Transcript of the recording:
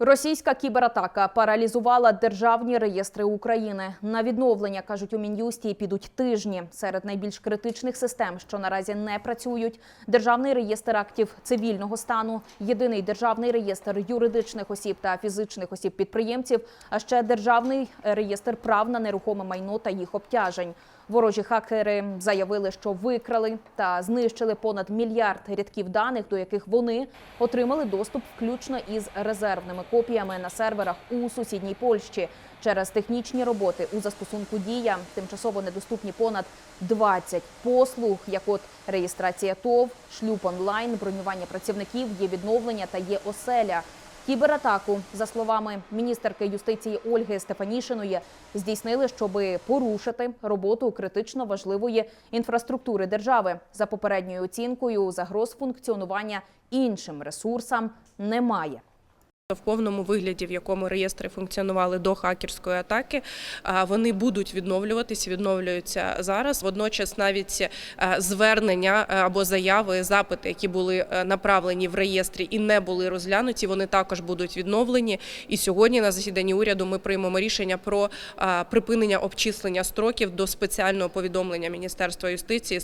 Російська кібератака паралізувала державні реєстри України. На відновлення кажуть у мін'юсті підуть тижні. Серед найбільш критичних систем, що наразі не працюють, державний реєстр актів цивільного стану, єдиний державний реєстр юридичних осіб та фізичних осіб підприємців, а ще державний реєстр прав на нерухоме майно та їх обтяжень. Ворожі хакери заявили, що викрали та знищили понад мільярд рядків даних, до яких вони отримали доступ включно із резервними копіями на серверах у сусідній Польщі. Через технічні роботи у застосунку Дія тимчасово недоступні понад 20 послуг, як от реєстрація ТОВ, шлюб онлайн, бронювання працівників, є відновлення та є оселя. Кібератаку, за словами міністерки юстиції Ольги Стефанішиної, здійснили, щоб порушити роботу критично важливої інфраструктури держави. За попередньою оцінкою, загроз функціонування іншим ресурсам немає. В повному вигляді, в якому реєстри функціонували до хакерської атаки, вони будуть відновлюватися, відновлюються зараз. Водночас, навіть е, звернення е, або заяви, запити, які були е, направлені в реєстрі і не були розглянуті, вони також будуть відновлені. І сьогодні на засіданні уряду ми приймемо рішення про припинення обчислення строків до спеціального повідомлення Міністерства юстиції.